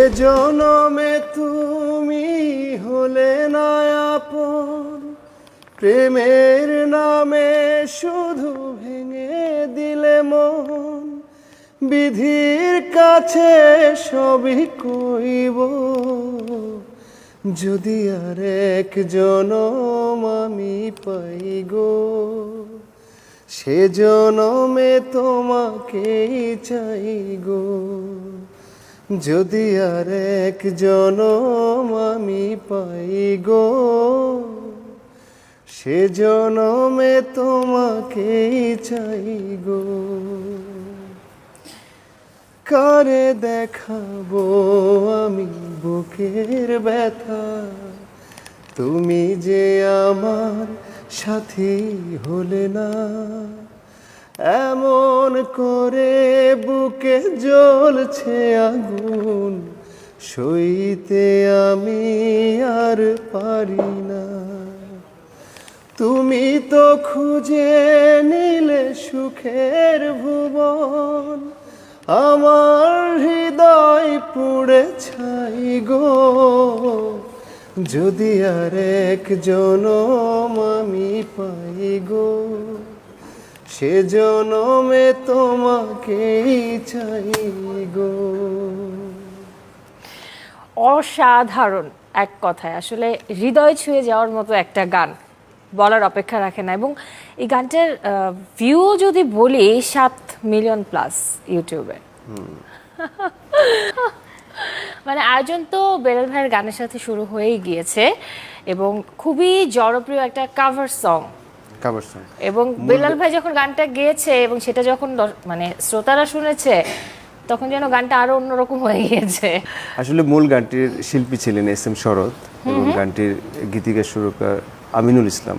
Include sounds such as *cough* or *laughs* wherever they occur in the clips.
এ জনমে তুমি হলে না আপন প্রেমের নামে শুধু ভেঙে দিলে মন। বিধির কাছে সবই কইব। যদি আর এক জনম আমি পাই গো, সে জনমে তোমাকেই চাই গো। যদি আর এক জনম আমি পাই গো, সে জনমে তোমাকেই চাই গো। কারে দেখাবো আমি বুকের ব্যথা? তুমি যে আমার সাথী হলে না এমন করে বুকে জ্বলছে আগুন, সইতে আমি আর পারি না। তুমি তো খুঁজে নিলে সুখের ভুবন, আমার হৃদয় পুড়ে ছাই গো। যদি আর এক জনম আমি পাই গো সে জনমে তোমাকেই চাই গো। অসাধারণ এক কথায়। আসলে হৃদয় ছুঁয়ে যাওয়ার মতো একটা গান বলার অপেক্ষা রাখে না। এবং এই গানটার ভিউ যদি বলি সাত মিলিয়ন প্লাস ইউটিউবে। *laughs* মানে আয়োজন তো বেলাল ভাইয়ের গানের সাথে শুরু হয়েই গিয়েছে। এবং খুবই জনপ্রিয় একটা কাভার সং কাবার সং এবং বেলাল ভাই যখন গানটা গেয়েছে এবং সেটা যখন মানে শ্রোতারা শুনেছে তখন যেন গানটা আরও অন্যরকম হয়ে গিয়েছে। আসলে মূল গানটির শিল্পী ছিলেন এস এম শরৎ এবং গানটির গীতিকার সুরকার আমিনুল ইসলাম।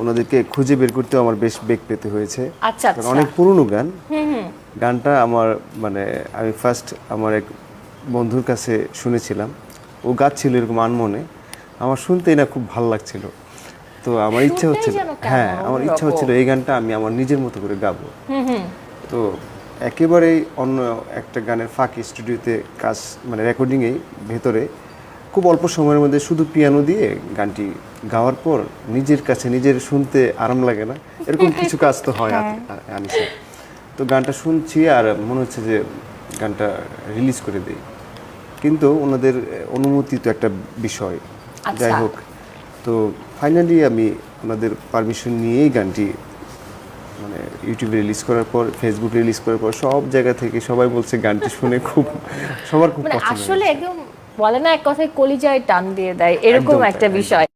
ওনাদেরকে খুঁজে বের করতেও আমার বেশ বেগ পেতে হয়েছে। আচ্ছা, আচ্ছা। অনেক পুরনো গান। গানটা আমার মানে আমি ফার্স্ট আমার এক বন্ধুর কাছে শুনেছিলাম। ও গাচ্ছিল এরকম আনমনে। আমার শুনতেই না খুব ভালো লাগছিল। তো আমার ইচ্ছা হচ্ছিল হ্যাঁ আমার ইচ্ছা হচ্ছিল এই গানটা আমি আমার নিজের মতো করে গাবো। তো একেবারেই অন্য একটা গানের ফাঁকি স্টুডিওতে কাজ মানে রেকর্ডিংয়েই ভেতরে খুব অল্প সময়ের মধ্যে শুধু পিয়ানো দিয়ে গানটি গাওয়ার পর নিজের কাছে নিজের শুনতে আরাম লাগে না। এরকম কিছু কাজ তো হয় আ- আনিসে। তো গানটা শুনছি আর মনে হচ্ছে যে গানটা রিলিজ করে দেই। কিন্তু ওনাদের অনুমতি তো একটা বিষয়। যাই আচ্ছা। হোক তো ফাইনালি আমি ওনাদের পারমিশন নিয়েই গানটি মানে ইউটিউবে রিলিজ করার পর ফেসবুক রিলিজ করার পর সব জায়গা থেকে সবাই বলছে গানটি শুনে খুব সবার খুব মানে পছন্দ আসলে একদম বলে না এক কথায় কলিজায় টান দিয়ে দেয় এরকম একটা বিষয়।